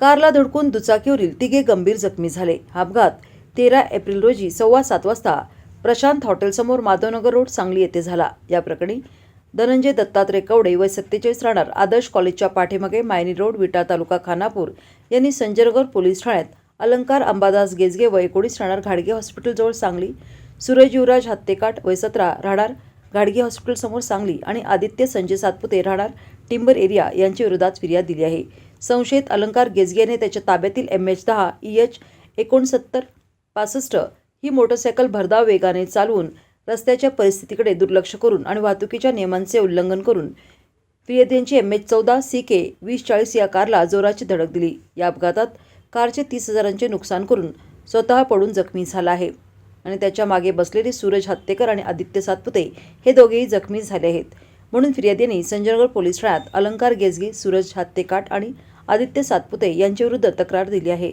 कारला धडकून दुचाकीवरील तिघे गंभीर जखमी झाले. हा अपघात तेरा एप्रिल रोजी सव्वा सात वाजता प्रशांत हॉटेलसमोर माधवनगर रोड सांगली येथे झाला. या प्रकरणी धनंजय दत्तात्रय कवडे वय सत्तेचाळीस राहणार आदर्श कॉलेजच्या पाठीमागे मायनी रोड विटा तालुका खानापूर यांनी संजयनगर पोलीस ठाण्यात अलंकार अंबादास गेजगे व एकोणीस राहणार घाडगे हॉस्पिटलजवळ सांगली सूरज युवराज हत्तेकाट वय सतरा राहणार घाडगे हॉस्पिटलसमोर सांगली आणि आदित्य संजय सातपुते राहणार टिंबर एरिया यांच्या विरोधात फिर्याद दिली आहे. संशयित अलंकार गेजगेने त्याच्या ताब्यातील एम एच दहा ई एच एकोणसत्तर पासष्ट ही मोटरसायकल भरधाव वेगाने चालवून रस्त्याच्या परिस्थितीकडे दुर्लक्ष करून आणि वाहतुकीच्या नियमांचे उल्लंघन करून फिर्याद्यांची एम एच चौदा सी के वीस चाळीस या कारला जोराची धडक दिली. या अपघातात कारचे तीस हजारांचे नुकसान करून स्वतः पडून जखमी झाला आहे आणि त्याच्यामागे बसलेले सूरज हत्तेकर आणि आदित्य सातपुते हे दोघेही जखमी झाले आहेत. म्हणून फिर्यादींनी संजयनगर पोलीस ठाण्यात अलंकार गेजगी सूरज हत्तेकाट आणि आदित्य सातपुते यांच्याविरुद्ध तक्रार दिली आहे.